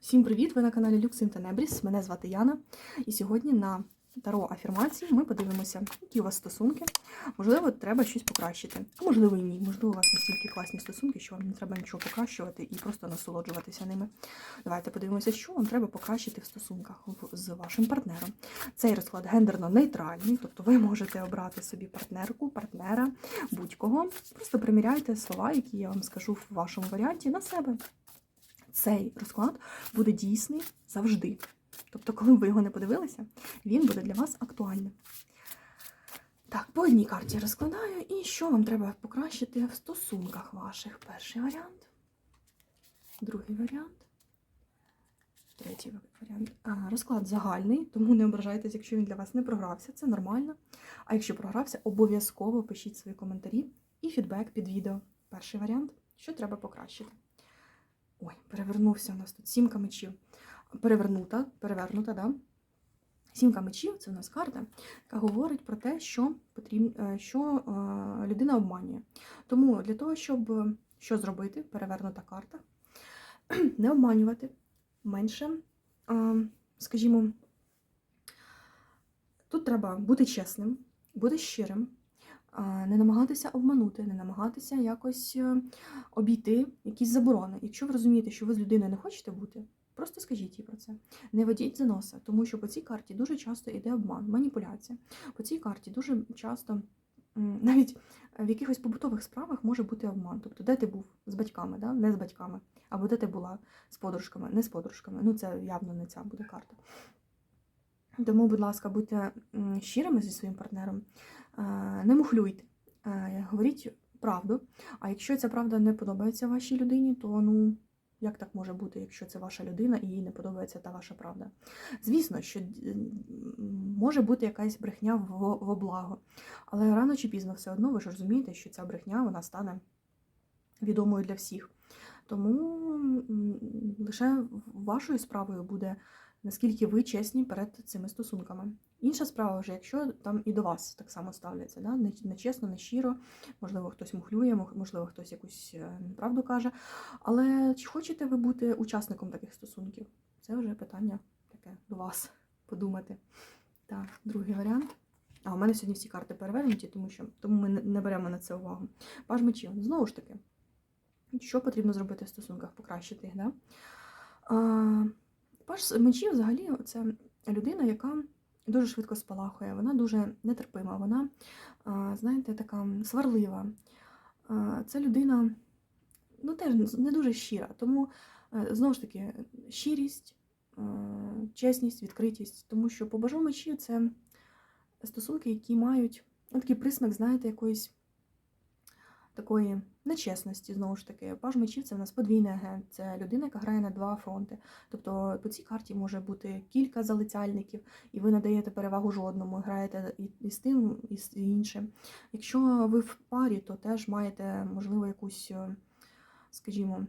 Всім привіт! Ви на каналі Lux in Tenebris. Мене звати Яна. І сьогодні на Таро афірмації ми подивимося, які у вас стосунки. Можливо, треба щось покращити. А можливо, і ні. Можливо, у вас настільки класні стосунки, що вам не треба нічого покращувати і просто насолоджуватися ними. Давайте подивимося, що вам треба покращити в стосунках з вашим партнером. Цей розклад гендерно-нейтральний, тобто ви можете обрати собі партнерку, партнера, будь-кого. Просто приміряйте слова, які я вам скажу в вашому варіанті, на себе. Цей розклад буде дійсний завжди. Тобто, коли б ви його не подивилися, він буде для вас актуальним. Так, по одній карті розкладаю. І що вам треба покращити в стосунках ваших? Перший варіант, другий варіант, третій варіант. А, розклад загальний, тому не ображайтесь, якщо він для вас не програвся, це нормально. А якщо програвся, обов'язково пишіть свої коментарі і фідбек під відео. Перший варіант, що треба покращити. Ой, перевернувся у нас тут сімка мечів. Перевернута, перевернута, да? Сімка мечів це у нас карта, яка говорить про те, що потрібно, що е, людина обманює. Тому для того, щоб е, що зробити, перевернута карта, не обманювати менше, е, скажімо, тут треба бути чесним, бути щирим, е, не намагатися обманути, не намагатися якось е, обійти якісь заборони. Якщо ви розумієте, що ви з людиною не хочете бути, просто скажіть їй про це. Не ведіть за носа, тому що по цій карті дуже часто йде обман, маніпуляція. По цій карті дуже часто. Навіть в якихось побутових справах може бути обман. Тобто, де ти був з батьками, да? не з батьками, або де ти була з подружками, не з подружками. Ну, це явно не ця буде карта. Тому, будь ласка, будьте щирими зі своїм партнером, е, не мухлюйте, е, говоріть правду. А якщо ця правда не подобається вашій людині, то ну як так може бути, якщо це ваша людина і їй не подобається та ваша правда? Звісно, що може бути якась брехня в, в облаго, але рано чи пізно все одно ви ж розумієте, що ця брехня вона стане відомою для всіх. Тому лише вашою справою буде наскільки ви чесні перед цими стосунками. Інша справа вже, якщо там і до вас так само ставляться, да? не, не чесно, не щиро, можливо, хтось мухлює, можливо, хтось якусь е, неправду каже. Але чи хочете ви бути учасником таких стосунків? Це вже питання таке до вас подумати. Так, другий варіант. А, у мене сьогодні всі карти перевернуті, тому що тому ми не беремо на це увагу. Паж мечів. Знову ж таки, що потрібно зробити в стосунках, покращити їх, да? А, Паж мечів взагалі це людина, яка дуже швидко спалахує, вона дуже нетерпима, вона, знаєте, така сварлива. Це людина ну, теж не дуже щира. Тому, е, знову ж таки, щирість, е, чесність, відкритість. Тому що по бажу мечів це стосунки, які мають ну, такий присмак, знаєте, якоїсь такої нечесності, знову ж таки. Паж мечів це в нас подвійний агент, це людина, яка грає на два фронти. Тобто по цій карті може бути кілька залицяльників, і ви не даєте перевагу жодному, граєте і, з тим, і з іншим. Якщо ви в парі, то теж маєте, можливо, якусь, скажімо,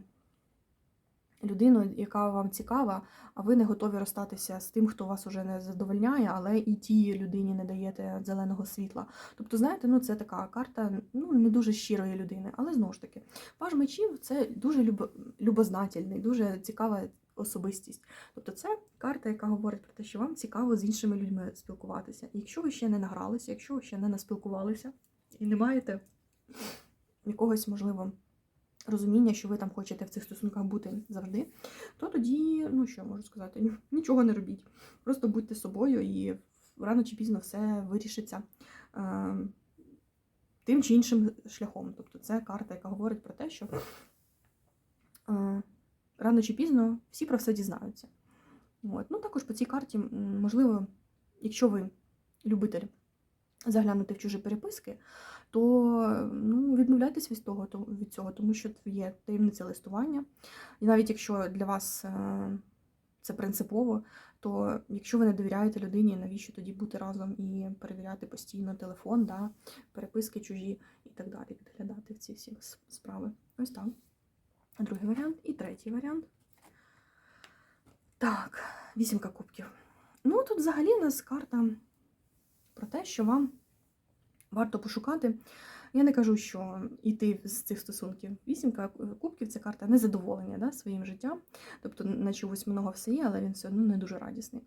людину, яка вам цікава, а ви не готові розстатися з тим, хто вас уже не задовольняє, але і тій людині не даєте зеленого світла. Тобто, знаєте, ну це така карта ну, не дуже щирої людини, але знову ж таки, паж мечів це дуже любо, любознательний, дуже цікава особистість. Тобто, це карта, яка говорить про те, що вам цікаво з іншими людьми спілкуватися. Якщо ви ще не награлися, якщо ви ще не наспілкувалися і не маєте якогось, можливо, розуміння, що ви там хочете в цих стосунках бути завжди, то тоді, ну що можу сказати, нічого не робіть. Просто будьте собою і рано чи пізно все вирішиться е, тим чи іншим шляхом. Тобто це карта, яка говорить про те, що е, рано чи пізно всі про все дізнаються. От. Ну, також по цій карті, можливо, якщо ви любитель заглянути в чужі переписки, то ну, відмовляйтесь від того, від цього, тому що є таємниця листування. І навіть якщо для вас е, це принципово, то якщо ви не довіряєте людині, навіщо тоді бути разом і перевіряти постійно телефон, да, переписки чужі і так далі, підглядати в ці всі справи. Ось так. Другий варіант і третій варіант. Так, вісімка кубків. Ну, тут взагалі у нас карта про те, що вам варто пошукати Я не кажу, що йти з цих стосунків. Вісімка кубків це карта незадоволення да, своїм життям. Тобто, наче восьминого все є, але він все одно не дуже радісний.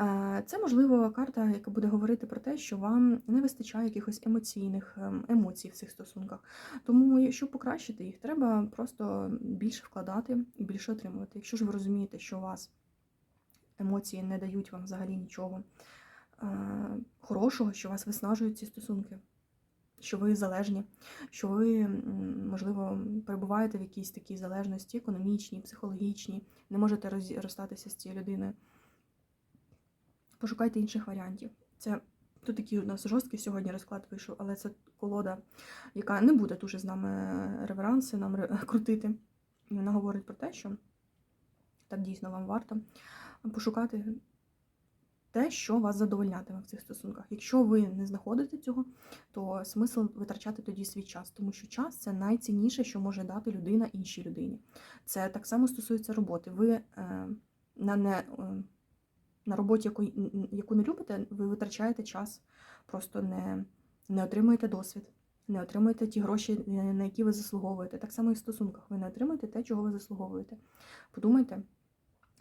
Е, Це, можливо, карта, яка буде говорити про те, що вам не вистачає якихось емоційних ем, емоцій в цих стосунках. Тому, щоб покращити їх, треба просто більше вкладати і більше отримувати. Якщо ж ви розумієте, що у вас емоції не дають вам взагалі нічого е, хорошого, що вас виснажують ці стосунки, що ви залежні, що ви, можливо, перебуваєте в якійсь такій залежності, економічній, психологічній, не можете роз- розстатися з цією людиною. Пошукайте інших варіантів. Це тут такий у нас жорсткий сьогодні розклад вийшов, але це колода, яка не буде дуже з нами реверанси нам крутити. І вона говорить про те, що так дійсно вам варто пошукати те, що вас задовольнятиме в цих стосунках. Якщо ви не знаходите цього, то смисл витрачати тоді свій час, тому що час це найцінніше, що може дати людина іншій людині. Це так само стосується роботи. Ви е, на не. е, на роботі, яку, яку не любите, ви витрачаєте час, просто не, не отримуєте досвід, не отримуєте ті гроші, на які ви заслуговуєте. Так само і в стосунках. Ви не отримуєте те, чого ви заслуговуєте. Подумайте,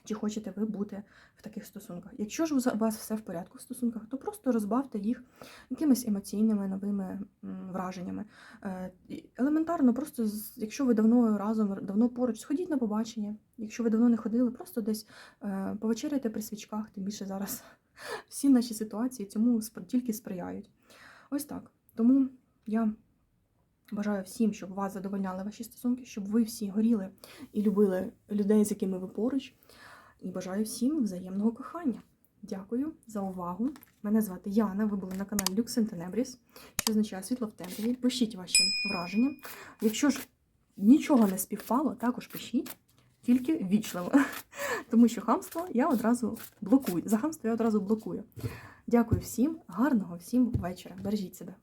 чи хочете ви бути в таких стосунках. Якщо ж у вас все в порядку в стосунках, то просто розбавте їх якимись емоційними новими враженнями. Е, Елементарно, просто якщо ви давно разом, давно поруч, сходіть на побачення. Якщо ви давно не ходили, просто десь е, повечеряйте при свічках, тим більше зараз всі наші ситуації цьому тільки сприяють. Ось так. Тому я бажаю всім, щоб вас задовольняли ваші стосунки, щоб ви всі горіли і любили людей, з якими ви поруч. І бажаю всім взаємного кохання. Дякую за увагу. Мене звати Яна. Ви були на каналі Lux Tenebris, що означає світло в темряві. Пишіть ваші враження. Якщо ж нічого не співпало, також пишіть, тільки вічливо. Тому що хамство я одразу блокую. За хамство я одразу блокую. Дякую всім, гарного всім вечора. Бережіть себе.